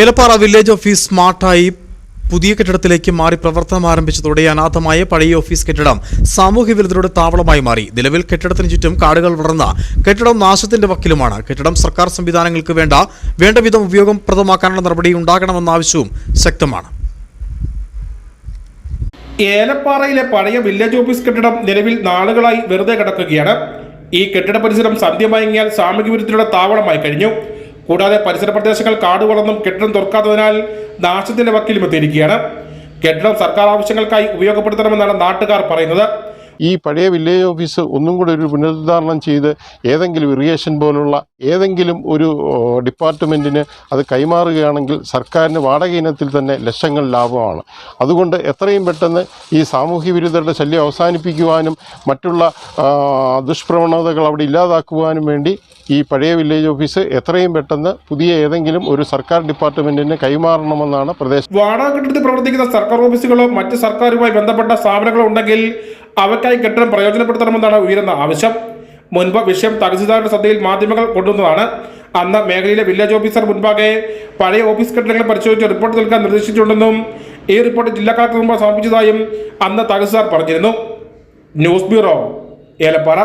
Elappara village office സ്മാർട്ടായി പുതിയ കെട്ടിടത്തിലേക്ക് മാറി പ്രവർത്തനം ആരംഭിച്ചതോടെ അനാഥമായ പഴയ ഓഫീസ് കെട്ടിടം സാമൂഹ്യ വിരുദ്ധരുടെ താവളമായി മാറി. നിലവിൽ കെട്ടിടത്തിന് ചുറ്റും കാടുകൾ വളർന്ന കെട്ടിടം നാശത്തിന്റെ വക്കിലുമാണ്. കെട്ടിടം സർക്കാർ സംവിധാനങ്ങൾക്ക് വേണ്ട വേണ്ടവിധം ഉപയോഗപ്രദമാക്കാനുള്ള നടപടി ഉണ്ടാകണമെന്ന ആവശ്യവും ശക്തമാണ്. ഏലപ്പാറയിലെ പഴയ വില്ലേജ് ഓഫീസ് കെട്ടിടം നിലവിൽ നാളുകളായി വെറുതെ കിടക്കുകയാണ്. ഈ കെട്ടിട പരിസരം സന്ധ്യ മയങ്ങിയാൽ സാമൂഹ്യ വിരുദ്ധരുടെ താവളമായി കഴിഞ്ഞു. കൂടാതെ പരിസര പ്രദേശങ്ങൾ കാട് വളർന്നും കെട്ടിടം തുറക്കാത്തതിനാൽ നാശത്തിന്റെ വക്കിലും എത്തിയിരിക്കുകയാണ്. കെട്ടിടം സർക്കാർ ആവശ്യങ്ങൾക്കായി ഉപയോഗപ്പെടുത്തണമെന്നാണ് നാട്ടുകാർ പറയുന്നത്. ഈ പഴയ വില്ലേജ് ഓഫീസ് ഒന്നും കൂടെ ഒരു പുനരുദ്ധാരണം ചെയ്ത് ഏതെങ്കിലും ഇറിഗേഷൻ പോലുള്ള ഏതെങ്കിലും ഒരു ഡിപ്പാർട്ട്മെന്റിന് അത് കൈമാറുകയാണെങ്കിൽ സർക്കാരിന് വാടക ഇനത്തിൽ തന്നെ ലക്ഷങ്ങൾ ലാഭമാണ്. അതുകൊണ്ട് എത്രയും പെട്ടെന്ന് ഈ സാമൂഹ്യ വിരുദ്ധരുടെ ശല്യം അവസാനിപ്പിക്കുവാനും മറ്റുള്ള ദുഷ്പ്രവണതകൾ അവിടെ ഇല്ലാതാക്കുവാനും വേണ്ടി ഈ പഴയ വില്ലേജ് ഓഫീസ് എത്രയും പെട്ടെന്ന് പുതിയ ഏതെങ്കിലും ഒരു സർക്കാർ ഡിപ്പാർട്ട്മെന്റിന് കൈമാറണമെന്നാണ് പ്രദേശം. വാടക കെട്ടിടത്തിൽ പ്രവർത്തിക്കുന്ന സർക്കാർ ഓഫീസുകളോ മറ്റ് സർക്കാരുമായി ബന്ധപ്പെട്ട സ്ഥാപനങ്ങളോ ഉണ്ടെങ്കിൽ അവയ്ക്കായി കെട്ടിടം പ്രയോജനപ്പെടുത്തണമെന്നാണ് ഉയരുന്ന ആവശ്യം. മുൻപ് വിഷയം തഹസിൽദാരുടെ ശ്രദ്ധയിൽ മാധ്യമങ്ങൾ കൊണ്ടുവന്നതാണ്. അന്ന് മേഖലയിലെ വില്ലേജ് ഓഫീസർ മുൻപാകെ പഴയ ഓഫീസ് കെട്ടിടങ്ങൾ പരിശോധിച്ച് റിപ്പോർട്ട് നൽകാൻ നിർദ്ദേശിച്ചിട്ടുണ്ടെന്നും ഈ റിപ്പോർട്ട് ജില്ലാ കളക്ടർ മുമ്പ് സമർപ്പിച്ചതായും അന്ന് തഹസിൽദാർ പറഞ്ഞിരുന്നു. News bureau Elappara.